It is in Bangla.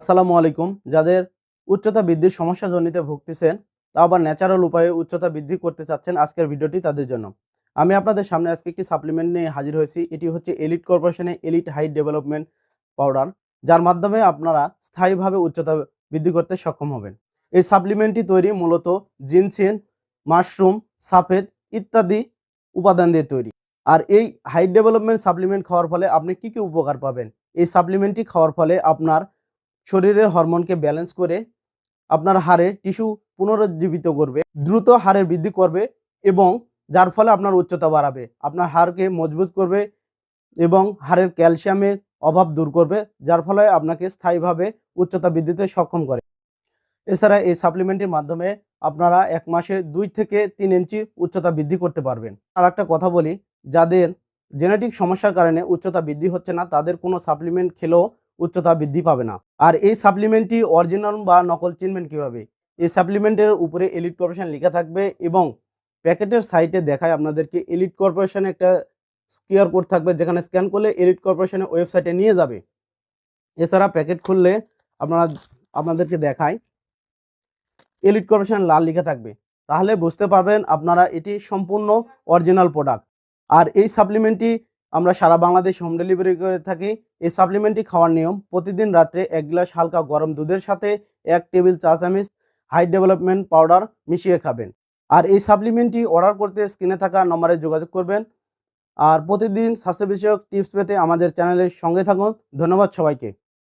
আসসালামু আলাইকুম। যাদের উচ্চতা বৃদ্ধির সমস্যাজনিত ভুগতেছেন, তা আবার ন্যাচারাল উপায়ে উচ্চতা বৃদ্ধি করতে চাচ্ছেন আজকের ভিডিওটি তাদের জন্য। আমি আপনাদের সামনে আজকে একটি সাপ্লিমেন্ট নিয়ে হাজির হয়েছি। এটি হচ্ছে এলিট কর্পোরেশনের এলিট হাইট ডেভেলপমেন্ট পাউডার যার মাধ্যমে আপনারা স্থায়ীভাবে উচ্চতা বৃদ্ধি করতে সক্ষম হবেন। এই সাপ্লিমেন্টটি তৈরি মূলত জিনসিন মাশরুম সাফেদ ইত্যাদি উপাদান দিয়ে তৈরি। আর এই হাইট ডেভেলপমেন্ট সাপ্লিমেন্ট খাওয়ার ফলে আপনি কি কি উপকার পাবেন? এই সাপ্লিমেন্টটি খাওয়ার ফলে আপনার শরীরের হরমোনকে ব্যালেন্স করে আপনার হাড়ের টিস্যু পুনরুজ্জীবিত করবে, দ্রুত হাড়ের বৃদ্ধি করবে এবং যার ফলে আপনার উচ্চতা বাড়াবে। আপনার হাড়কে মজবুত করবে এবং হাড়ের ক্যালসিয়ামের অভাব দূর করবে, যার ফলে আপনাকে স্থায়ীভাবে উচ্চতা বৃদ্ধিতে সক্ষম করে। এছাড়া এই সাপ্লিমেন্টের মাধ্যমে আপনারা এক মাসে দুই থেকে তিন ইঞ্চি উচ্চতা বৃদ্ধি করতে পারবেন। আর একটা কথা বলি, যাদের জেনেটিক সমস্যার কারণে উচ্চতা বৃদ্ধি হচ্ছে না, তাদের কোনো সাপ্লিমেন্ট খেলেও উচ্চতা বৃদ্ধি পাবে না। আর এই সাপ্লিমেন্টটি অরিজিনাল বা নকল চিনবেন কীভাবে? এই সাপ্লিমেন্টের উপরে এলিট কর্পোরেশন লেখা থাকবে এবং প্যাকেটের সাইটে দেখায় আপনাদেরকে এলিট কর্পোরেশনে একটা কিউআর কোড থাকবে যেখানে স্ক্যান করলে এলিট কর্পোরেশনের ওয়েবসাইটে নিয়ে যাবে। এছাড়া প্যাকেট খুললে আপনারা, আপনাদেরকে দেখায় এলিট কর্পোরেশন লাল লেখা থাকবে। তাহলে বুঝতে পারবেন আপনারা এটি সম্পূর্ণ অরিজিনাল প্রোডাক্ট আর এই সাপ্লিমেন্টটি আমরা সারা বাংলাদেশ হোম ডেলিভারি করে থাকি। এই সাপ্লিমেন্টটি খাওয়ার নিয়ম, প্রতিদিন রাত্রে এক গ্লাস হালকা গরম দুধের সাথে এক টেবিল চা চামিচ হাই ডেভেলপমেন্ট পাউডার মিশিয়ে খাবেন। আর এই সাপ্লিমেন্টটি অর্ডার করতে স্ক্রিনে থাকা নম্বরে যোগাযোগ করবেন। আর প্রতিদিন স্বাস্থ্য বিষয়ক টিপস পেতে আমাদের চ্যানেলের সঙ্গে থাকুন। ধন্যবাদ সবাইকে।